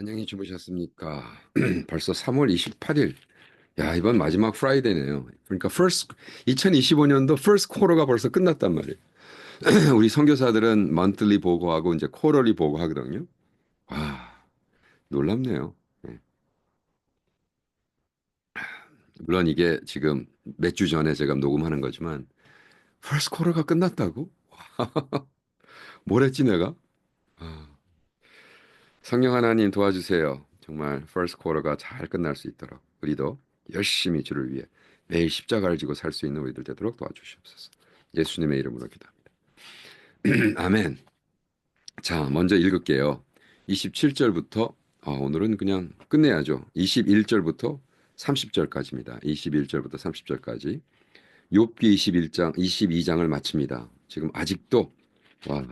안녕히 주무셨습니까? 벌써 3월 28일. 야, 이번 마지막 프라이데이네요. 그러니까 first 2025년도 first quarter가 벌써 끝났단 말이에요. 우리 선교사들은 monthly 보고하고 이제 quarterly 보고하거든요. 와, 놀랍네요. 예. 물론 이게 지금 몇 주 전에 제가 녹음하는 거지만 first quarter가 끝났다고? 뭘 했지 내가? 아, 성령 하나님 도와주세요. 정말 first quarter가 잘 끝날 수 있도록 우리도 열심히 주를 위해 매일 십자가를 지고 살 수 있는 우리들 되도록 도와주시옵소서. 예수님의 이름으로 기도합니다. 아멘. 자, 먼저 읽을게요. 27절부터 아, 오늘은 그냥 끝내야죠. 21절부터 30절까지입니다. 21절부터 30절까지. 욥기 21장, 22장을 마칩니다. 지금 아직도 와,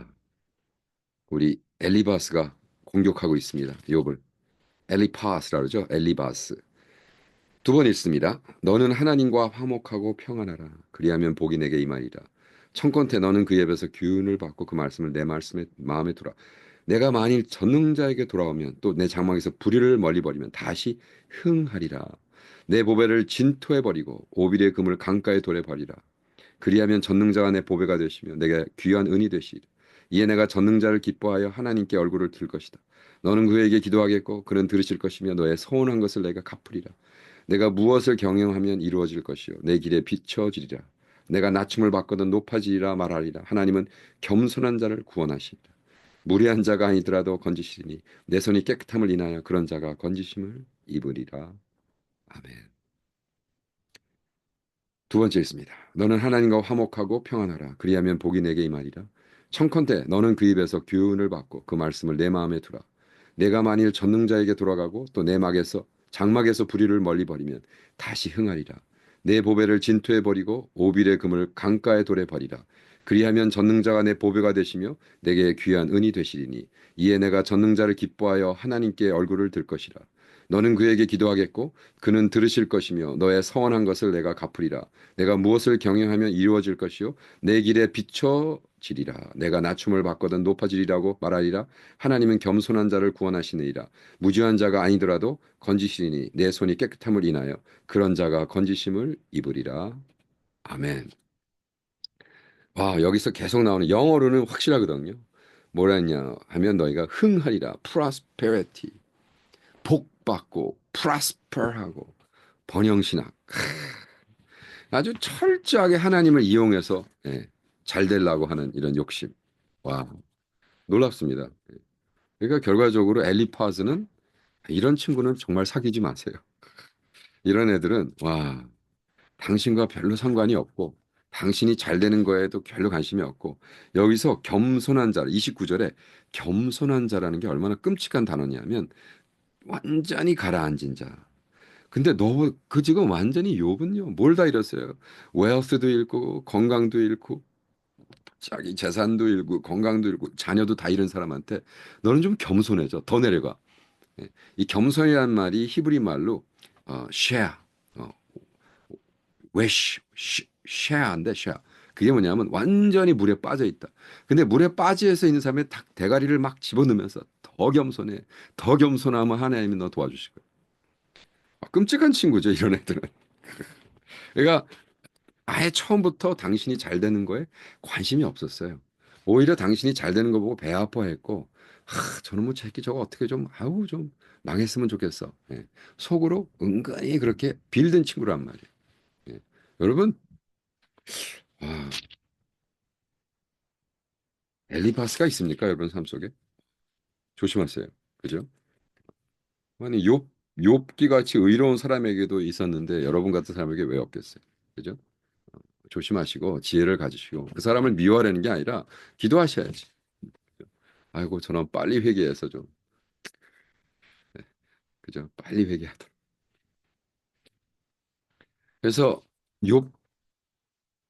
우리 엘리바스가 공격하고 있습니다. 욥을. 엘리파스라 그러죠. 엘리바스. 두 번 읽습니다. 너는 하나님과 화목하고 평안하라. 그리하면 복이 내게 임하리라. 청컨대 너는 그 입에서 교훈을 받고 그 말씀을 내 말씀에 마음에 두라. 내가 만일 전능자에게 돌아오면 또 내 장막에서 불의를 멀리 버리면 다시 흥하리라. 내 보배를 진토에 버리고 오빌의 금을 강가에 돌에 버리라. 그리하면 전능자가 내 보배가 되시며 내게 귀한 은이 되시리라. 이에 내가 전능자를 기뻐하여 하나님께 얼굴을 들 것이다. 너는 그에게 기도하겠고 그는 들으실 것이며 너의 서운한 것을 내가 갚으리라. 내가 무엇을 경영하면 이루어질 것이요 내 길에 비춰지리라. 내가 낮춤을 받거든 높아지리라 말하리라. 하나님은 겸손한 자를 구원하시리라. 무례한 자가 아니더라도 건지시리니 내 손이 깨끗함을 인하여 그런 자가 건지심을 입으리라. 아멘. 두 번째 있습니다. 너는 하나님과 화목하고 평안하라. 그리하면 복이 내게 임하리라. 청컨대 너는 그 입에서 교훈을 받고 그 말씀을 내 마음에 두라. 내가 만일 전능자에게 돌아가고 또 내 막에서 장막에서 불의를 멀리 버리면 다시 흥하리라. 내 보배를 진토에 버리고 오빌의 금을 강가에 돌에 버리라. 그리하면 전능자가 내 보배가 되시며 내게 귀한 은이 되시리니 이에 내가 전능자를 기뻐하여 하나님께 얼굴을 들 것이라. 너는 그에게 기도하겠고 그는 들으실 것이며 너의 서원한 것을 내가 갚으리라. 내가 무엇을 경영하면 이루어질 것이요 내 길에 비춰 지리라. 내가 낮춤을 받거든 높아지리라고 말하리라. 하나님은 겸손한 자를 구원하시느니라. 무지한 자가 아니더라도 건지시리니 내 손이 깨끗함을 인하여 그런 자가 건지심을 입으리라. 아멘. 와, 여기서 계속 나오는 영어로는 확실하거든요. 뭐라 했냐 하면 너희가 흥하리라. prosperity. 복 받고 prosper하고 번영신학. 아주 철저하게 하나님을 이용해서 예, 잘 되려고 하는 이런 욕심. 와, 놀랍습니다. 그러니까 결과적으로 엘리파즈는 이런 친구는 정말 사귀지 마세요. 이런 애들은 와, 당신과 별로 상관이 없고 당신이 잘 되는 거에도 별로 관심이 없고 여기서 겸손한 자 29절에 겸손한 자라는 게 얼마나 끔찍한 단어냐면 완전히 가라앉은 자. 근데 너그 지금 완전히 욥은요 뭘 다 잃었어요. 웨어스도 잃고 건강도 잃고 자기 재산도 잃고 건강도 잃고 자녀도 다 잃은 사람한테 너는 좀 겸손해져 더 내려가. 예. 이 겸손이란 말이 히브리 말로 어, share, 어, wesh, share인데 share. 그게 뭐냐면 완전히 물에 빠져 있다. 근데 물에 빠져서 있는 사람의 대가리를 막 집어넣으면서 더 겸손해. 더 겸손하면 하나님이 너 도와주실 거야. 아, 끔찍한 친구죠, 이런 애들은. 그러니까 아예 처음부터 당신이 잘 되는 거에 관심이 없었어요. 오히려 당신이 잘 되는 거 보고 배 아파했고, 하, 뭐 새끼 저거 어떻게 좀, 아우, 좀 망했으면 좋겠어. 예. 속으로 은근히 그렇게 빌든 친구란 말이에요. 예. 여러분, 와, 엘리바스가 있습니까? 여러분 삶 속에? 조심하세요. 그죠? 아니 욥 욥기 같이 의로운 사람에게도 있었는데 여러분 같은 사람에게 왜 없겠어요? 그죠? 어, 조심하시고 지혜를 가지시고 그 사람을 미워하려는 게 아니라 기도하셔야지. 아이고 저는 빨리 회개해서 좀 네, 그죠? 빨리 회개하도록. 그래서 욥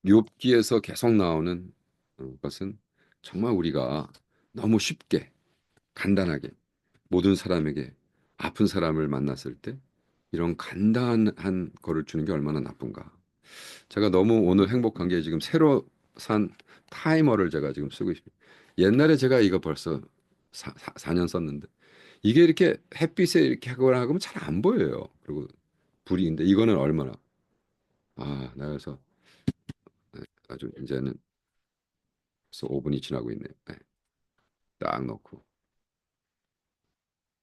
욥기에서 계속 나오는 어, 것은 정말 우리가 너무 쉽게 간단하게 모든 사람에게 아픈 사람을 만났을 때 이런 간단한 거를 주는 게 얼마나 나쁜가. 제가 너무 오늘 행복한 게 지금 새로 산 타이머를 제가 지금 쓰고 있습니다. 옛날에 제가 이거 벌써 사, 4년 썼는데 이게 이렇게 햇빛에 이렇게 하거나 하면 잘 안 보여요. 그리고 불이 근데 이거는 얼마나 아, 나 그래서 아주 이제는 벌써 5분이 지나고 있네요. 네, 딱 넣고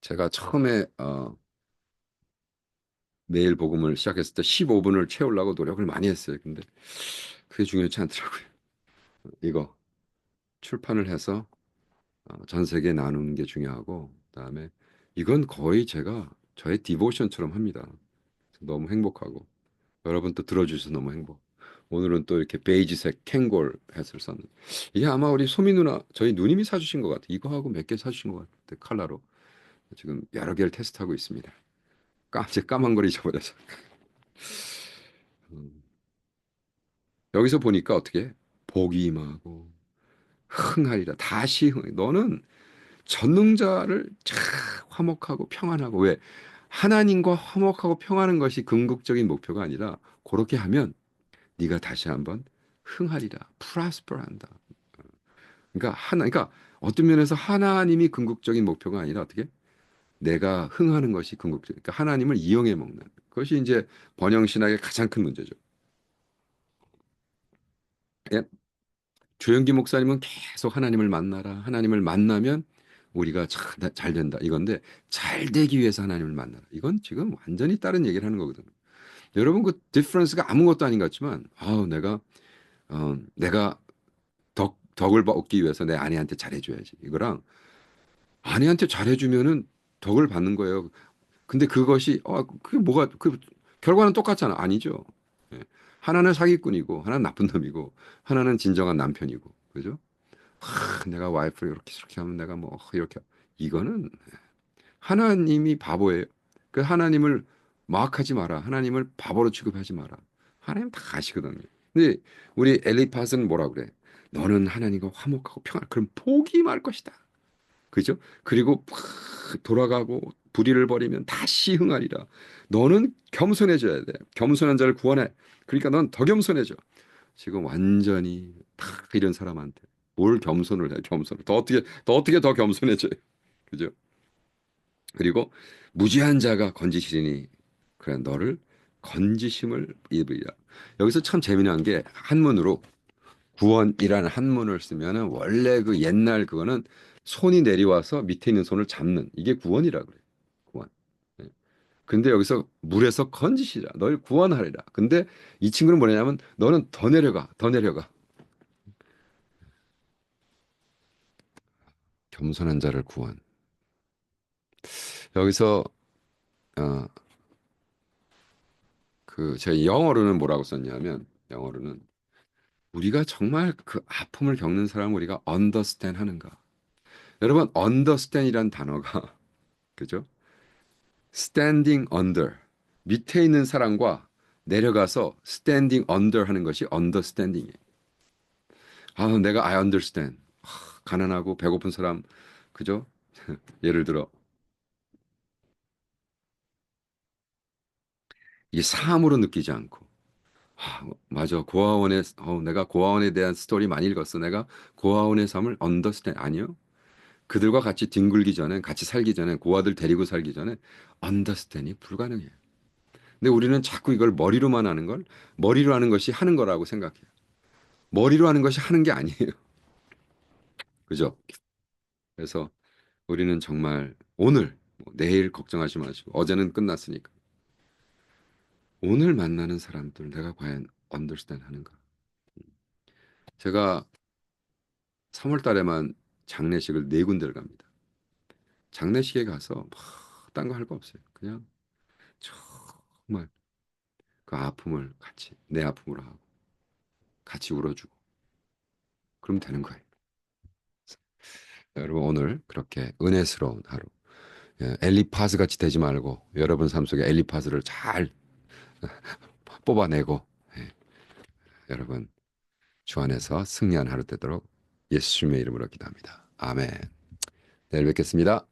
제가 처음에 어, 매일 복음을 시작했을 때 15분을 채우려고 노력을 많이 했어요. 근데 그게 중요치 않더라고요. 이거 출판을 해서 어, 전 세계에 나누는 게 중요하고 그다음에 이건 거의 제가 저의 디보션처럼 합니다. 너무 행복하고 여러분 또 들어주셔서 너무 행복. 오늘은 또 이렇게 베이지색 캥골 햇을 썼는. 이게 아마 우리 소미 누나 저희 누님이 사주신 것 같아. 이거하고 몇 개 사주신 것 같아. 칼라로 지금 여러 개를 테스트하고 있습니다. 깜짝 까만 걸 잊어버려서. 음. 여기서 보니까 어떻게 복이 임하고 흥하리라 다시 흥. 너는 전능자를 참 화목하고 평안하고 왜 하나님과 화목하고 평안한 것이 궁극적인 목표가 아니라 그렇게 하면 네가 다시 한번 흥하리라 프라스퍼한다. 그러니까 하나 그러니까 어떤 면에서 하나님이 궁극적인 목표가 아니라 어떻게 내가 흥하는 것이 궁극적. 그러니까 하나님을 이용해 먹는 그것이 이제 번영 신학의 가장 큰 문제죠. 예, 조영기 목사님은 계속 하나님을 만나라. 하나님을 만나면 우리가 자- 잘 된다. 이건데 잘 되기 위해서 하나님을 만나라. 이건 지금 완전히 다른 얘기를 하는 거거든요. 여러분 그 디퍼런스가 아무것도 아닌 것 같지만 아우 내가 어, 내가 덕 덕을 얻기 위해서 내 아내한테 잘해줘야지. 이거랑 아내한테 잘해주면은 덕을 받는 거예요. 근데 그것이 어 그게 뭐가 그 결과는 똑같잖아. 아니죠. 예. 하나는 사기꾼이고 하나는 나쁜 놈이고 하나는 진정한 남편이고 그죠? 하, 내가 와이프를 이렇게 이렇게 하면 내가 뭐 이렇게 이거는 하나님이 바보예요. 그 하나님을 마악하지 마라. 하나님을 바보로 취급하지 마라. 하나님 다 아시거든요. 근데 우리 엘리파스는 뭐라 그래? 너는 하나님과 화목하고 평안. 그럼 복이 말 것이다. 그죠? 그리고 팍 돌아가고 불의를 버리면 다시 흥하리라. 너는 겸손해져야 돼. 겸손한 자를 구원해. 그러니까 넌 더 겸손해져. 지금 완전히 탁 이런 사람한테 뭘 겸손을 해? 겸손을 더 어떻게 더 어떻게 더 겸손해져요? 그죠? 그리고 무지한 자가 건지시리니 그래 너를 건지심을 입으리라. 여기서 참 재미난 게 한문으로 구원이라는 한문을 쓰면은 원래 그 옛날 그거는 손이 내려와서 밑에 있는 손을 잡는 이게 구원이라 그래요. 구원. 예. 근데 여기서 물에서 건지시라. 널 구원하리라. 근데 이 친구는 뭐냐면 너는 더 내려가. 더 내려가. 겸손한 자를 구원. 여기서 어, 그 제가 영어로는 뭐라고 썼냐면 영어로는 우리가 정말 그 아픔을 겪는 사람을 우리가 understand 하는가. 여러분 understand이란 단어가 그죠? standing under 밑에 있는 사람과 내려가서 standing under 하는 것이 understanding이에요. 아, 내가 I understand. 하, 가난하고 배고픈 사람 그죠? 예를 들어 이 사함으로 느끼지 않고 아, 맞아 고아원에 어, 내가 고아원에 대한 스토리 많이 읽었어. 내가 고아원의 삶을 understand 아니요. 그들과 같이 뒹굴기 전에 같이 살기 전에 고아들 데리고 살기 전에 understand이 불가능해요. 근데 우리는 자꾸 이걸 머리로만 하는 걸 머리로 하는 것이 하는 거라고 생각해요. 머리로 하는 것이 하는 게 아니에요. 그죠? 그래서 우리는 정말 오늘 뭐 내일 걱정하지 마시고 어제는 끝났으니까 오늘 만나는 사람들 내가 과연 언더스탠 하는가? 제가 3월 달에만 장례식을 네 군데를 갑니다. 장례식에 가서 딴 거 할 거 없어요. 그냥 정말 그 아픔을 같이 내 아픔으로 하고 같이 울어주고 그러면 되는 거예요. 여러분 오늘 그렇게 은혜스러운 하루 예, 엘리파스 같이 되지 말고 여러분 삶 속에 엘리파스를 잘 뽑아내고 예, 여러분 주 안에서 승리한 하루 되도록 예수님의 이름으로 기도합니다. 아멘. 내일 뵙겠습니다.